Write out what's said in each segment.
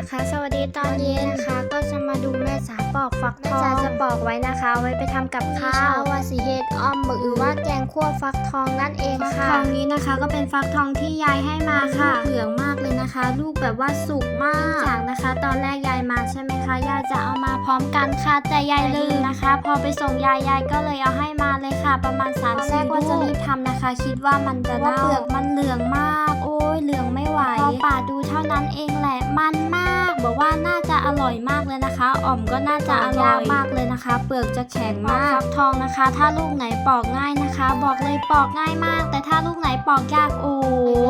นะคะ สวัสดีตอนเย็นนะคะ ก็จะมาดูแม่สาปอกฟักทองแม่จ๋าจะปอกไว้นะคะ ไว้ไปทำกับข้าวว่าสีเฮ็ดอ้อมหรือว่าแกงคั่วฟักทองนั่นเองค่ะฟักทองนี้นะคะก็เป็นฟักทองที่ยายให้มาค่ะเหลืองมากเลยนะคะ ลูกแบบว่าสุกมากจากนะคะ ตอนแรกยายมาใช่ไหมคะยายจะเอามาพร้อมกันค่ะแต่ยายลืมนะคะ พอไปส่งยายยายก็เลยเอาให้มาเลยค่ะ ประมาณ3ามแรกว่าจะรีบทำนะคะ คิดว่ามันจะเน่าเปลือกมันเหลืองมาก โอ้ยเหลือง เท่านั้นเองแหละมันมากบอกว่าน่าจะอร่อยมากเลยนะคะ อ่อมก็น่าจะอร่อยมากเลยนะคะ เปลือกจะแข็งมากฟักทองนะคะ ถ้าลูกไหนปอกง่ายนะคะ บอกเลยปอกง่ายมาก แต่ถ้าลูกไหนปอกยากโอ้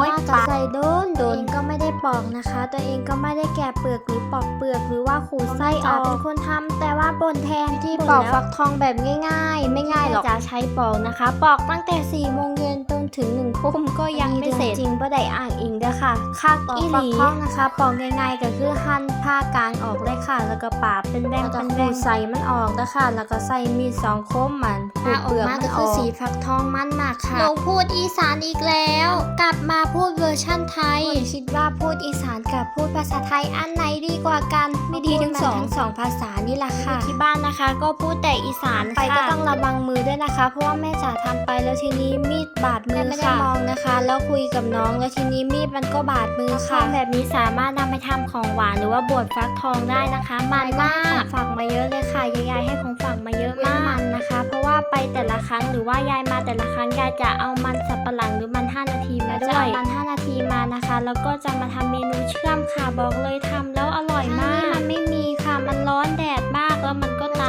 ยปาใส่โดนโดนก็ไม่ได้ปอกนะคะ ตัวเองก็ไม่ได้แกะเปลือกหรือปอกเปลือกหรือว่าขูดไส้ออกเป็นคนทำแต่ว่าบนแทนที่ปอกฟักทองแบบง่าย ๆ ไม่ง่ายหรอกจะใช้ปอกนะคะ ปอกตั้งแต่4ี่โมงเย็นจน ถึง1นึ่ทุ่มก็ยังไม่เสร็จจริงบ่ได้อ่างอิงเด้อค่ะคักอีหลีฟักทองนะคะปอกง่ายๆก็คือหั่นผ้ากลางออกเลยค่ะ แล้วก็ปาดเป็นแบ่งเป็นแบ่งใส่มันออกเด้อค่ะแล้วก็ใส่มีดสองคมมันขูดเปลือกมันออกสีฟักทองมันมากค่ะลงพูดอีสานอีกแล้ว กลับมาพูดเวอร์ชั่นไทยคิดว่าพูดอีสานกับพูดภาษาไทยอันไหนดีกว่ากันไม่ดีทั้งสองทั้งสองภาษานี่แหละค่ะที่บ้านนะคะ ก็พูดแต่อีสานไปก็ต้องระวังมือด้วยนะคะ เพราะว่าแม่จ๋าทำไปแล้วทีนี้มีดบาดมือค่ะไม่ได้มองนะคะ แล้วคุยกับน้องแล้วทีนี้มีดมันก็บาดมือค่ะแบบนี้สามารถนำไปทำของหวานหรือว่าบวชฟักทองได้นะคะ มันมากฝากมาเยอะเลยค่ะยายๆให้ของฝากมาเยอะมากมันนะคะ เพราะว่าไปแต่ละครั้งหรือว่ายายมาแต่ละครั้งยายจะเอามันสับปะหลังหรือมัน 5 นาทีมาด้วยจะเอามัน 5 นาทีมานะคะ แล้วก็จะมาทำเมนูเชื่อมค่ะบอกเลยทำแล้วอร่อยมากมันไม่มีค่ะมันร้อนแดดมาก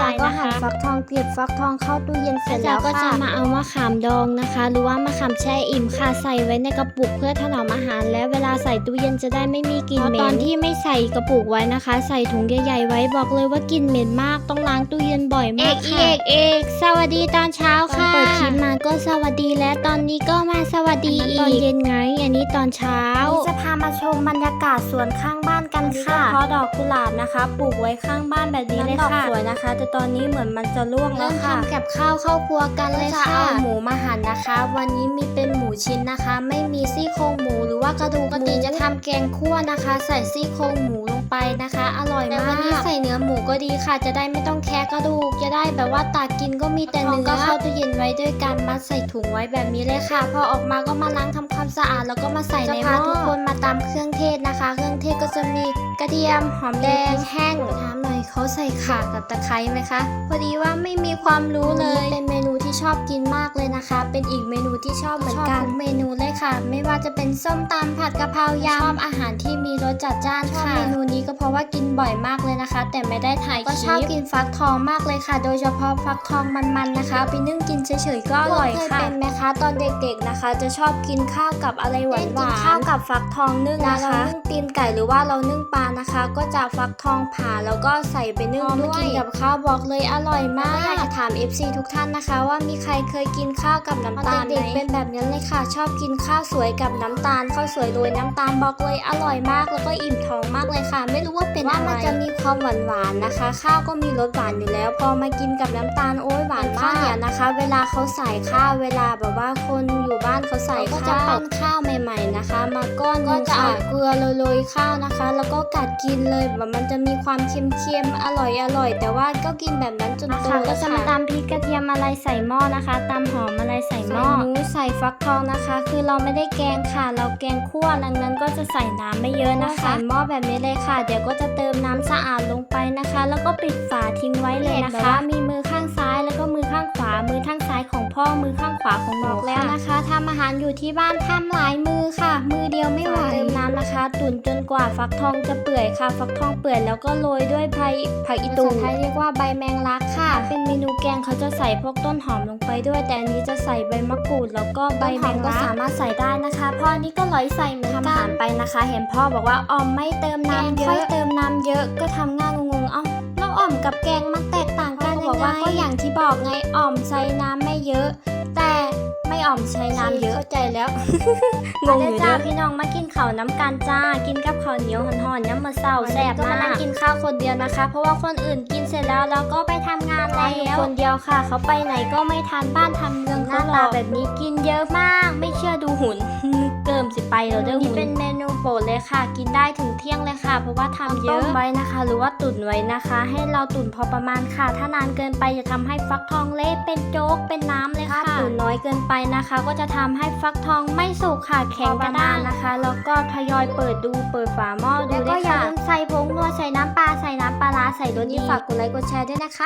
แล้วมันก็ตายนะคะฟักทองเกลียบฟักทองเข้าตู้เย็นเสร็จแล้วก็จะมาเอามะขามดองนะคะ หรือว่ามะขามแช่อิ่มค่ะใส่ไว้ในกระปุกเพื่อถนอมอาหาร และเวลาใส่ตู้เย็นจะได้ไม่มีกลิ่นเหม็นตอนที่ไม่ใส่กระปุกไว้นะคะ ใส่ถุงใหญ่ๆไว้บอกเลยว่ากลิ่นเหม็นมากต้องล้างตู้เย็นบ่อยมากค่ะเอกเอกสวัสดีตอนเช้าค่ะเปิดคลิปมาก็สวัสดีและตอนนี้ก็มาสวัสดีอีกตอนเย็นไงอันนี้ตอนเช้าจะพามาชมบรรยากาศสวนข้างบ้านกันค่ะเพราะดอกกุหลาบนะคะ ปลูกไว้ข้างบ้านแบบนี้เลยค่ะสวยนะคะแต่ตอนนี้เหมือนมันจะร่วงแล้วค่ะ ทำกับข้าวเข้าครัวกันเลยค่ะ เอาหมูมาหั่นนะคะ วันนี้มีเป็นหมูชิ้นนะคะ ไม่มีซี่โครงหมูหรือว่ากระดูกปกติจะทำแกงคั่วนะคะ ใส่ซี่โครงหมูลง ไปนะคะ อร่อยมากวันนี้ใส่เนื้อหมูก็ดีค่ะ จะได้ไม่ต้องแคะกระดูก จะได้แบบว่าตักกินก็มีแต่เนื้อก็เข้าตู้เย็นไว้ด้วยการมัดใส่ถุงไว้แบบนี้เลยค่ะ พอออกมาก็มาล้างทำความสะอาดแล้วก็มาใส่ในหม้อทุกคนมาตำเครื่องเทศนะคะ เครื่องเทศก็จะมีกระเทียมหอมแดงแห้งถามหน่อยเขาใส่ข่ากับตะไคร้ไหมคะ พอดีว่าไม่มีความรู้เลยเป็นเมนูที่ชอบกินมากเลยนะคะ เป็นอีกเมนูที่ชอบเหมือนกันเมนูเลยค่ะ ไม่ว่าจะเป็นส้มตำผัดกะเพรายำชอบอาหารที่มีรสจัดจ้านค่ะเมนูนี้ก็เพราะว่ากินบ่อยมากเลยนะคะ แต่ไม่ได้ถ่ายคลิปก็ชอบกินฟักทองมากเลยค่ะ โดยเฉพาะฟักทองมันๆนะคะเอาไปนึ่งกินเฉยๆก็อร่อยค่ะเป็นไหมคะตอนเด็กๆนะคะ จะชอบกินข้าวกับอะไรหวานๆกินข้าวกับฟักทองนึ่งนะคะเรานึ่งตีนไก่หรือว่าเรานึ่งปลานะคะ ก็จะฟักทองผ่าแล้วก็ใส่ไปนึ่งด้วยกินกับข้าวบอกเลยอร่อยมากอยากจะถาม FC ทุกท่านนะคะ ว่ามีใครเคยกินข้าวกับน้ำตาลเด็กๆเป็นแบบนี้เลยค่ะ ชอบกินข้าวสวยกับน้ำตาลข้าวสวยโรยน้ำตาลบอกเลยอร่อยมากแล้วก็อิ่มท้องมากเลยค่ะไม่รู้ว่าเป็นอะไรมันจะมีความหวานหวานๆนะคะ ข้าวก็มีรสหวานอยู่แล้ว พอมากินกับน้ำตาลโอ้ยหวานมากเนี่ยนะคะ เวลาเขาใส่ข้าวเวลาแบบว่าคนอยู่บ้านเขาใส่ก็จะปั้นข้าวใหม่ ๆนะคะ มาก้อนก็จะเอาเกลือโรยๆข้าวนะคะ แล้วก็กัดกินเลยแบบมันจะมีความเค็มๆอร่อยอร่อย แต่ว่าก็กินแบบนั้นจนโตก็จะมาตำพริกกระเทียมอะไรใส่หม้อนะคะตำหอมอะไรใส่หม้อหมูใส่ฟักทองนะคะ คือเราไม่ได้แกงค่ะ เราแกงคั่วดังนั้นก็จะใส่น้ำไม่เยอะนะคะใส่หม้อแบบนี้เลยค่ะเดี๋ยวก็จะเติมน้ำสะอาดลงไปนะคะ แล้วก็ปิดฝาทิ้งไว้เลยนะคะ มีมือข้างซ้ายแล้วก็มือข้างขวา มือข้างซ้ายของพ่อมือข้างขวาของหนูแล้วนะคะทำอาหารอยู่ที่บ้านทำหลายมือค่ะ มือเดียวไม่ไหวเติมน้ำนะคะ ตุ๋นจนกว่าฟักทองจะเปื่อยค่ะ ฟักทองเปื่อยแล้วก็โรยด้วยไผ่ผักอีตูไทยเรียกว่าใบแมงลักค่ะ เป็นเมนูแกงเขาจะใส่พวกต้นหอมลงไปด้วย แต่อันนี้จะใส่ใบมะกรูดแล้วก็ใบแมงลักก็สามารถใส่ได้นะคะพ่อนี้ก็ร้อยใส่เหมือนกันทำอาหารไปนะคะ เห็นพ่อบอกว่าออมไม่เติมน้ำเยอะค่อยเติมน้ำเยอะก็ทำง่ายงงๆเอ้าแล้วอ่อมกับแกงมันแตกต่างกันยังไงบอกว่าก็อย่างที่บอกไงอ่อมใส่น้ำไม่เยอะ แต่ ไม่อ่อมใช้น้ำเยอะเข้าใจแล้วงงอยู่จ้าพี่น้องมากินข้าวน้ำกันจ้า กินกับข้าวเหนียวห่อนๆน้ำมะเศร้าแซ่บมากนั่งกินข้าวคนเดียวนะคะ เพราะว่าคนอื่นกินเสร็จแล้วเราก็ไปทำงาน แล้วคนเดียวค่ะ เขาไปไหนก็ไม่ทันบ้านทำเมืองหน้าตาแบบนี้กินเยอะมาก ไม่เชื่อดูหุ่นเกิมสิไปเราเด้อหุ่นนี่เป็นเมนูโปรดเลยค่ะ กินได้ถึงเที่ยงเลยค่ะ เพราะว่าทำเยอะต้มไว้นะคะ หรือว่าตุ๋นไว้นะคะ ให้เราตุ๋นพอประมาณค่ะ ถ้านานเกินไปจะทำให้ฟักทองเละเป็นโจ๊กเป็นน้ำเลยค่ะตุ๋นน้อยเกินไปนะคะ ก็จะทำให้ฟักทองไม่สุกค่ะแข็งกระด้างนะคะ แล้วก็ทยอยเปิดดูเปิดฝาหม้อดูแล้วก็ด้วยอย่าค่ะลืมใส่ผงนัวใส่น้ำปลาใส่น้ำปลาร้าใส่รสดีฝากกดไลค์กดแชร์ด้วยนะคะ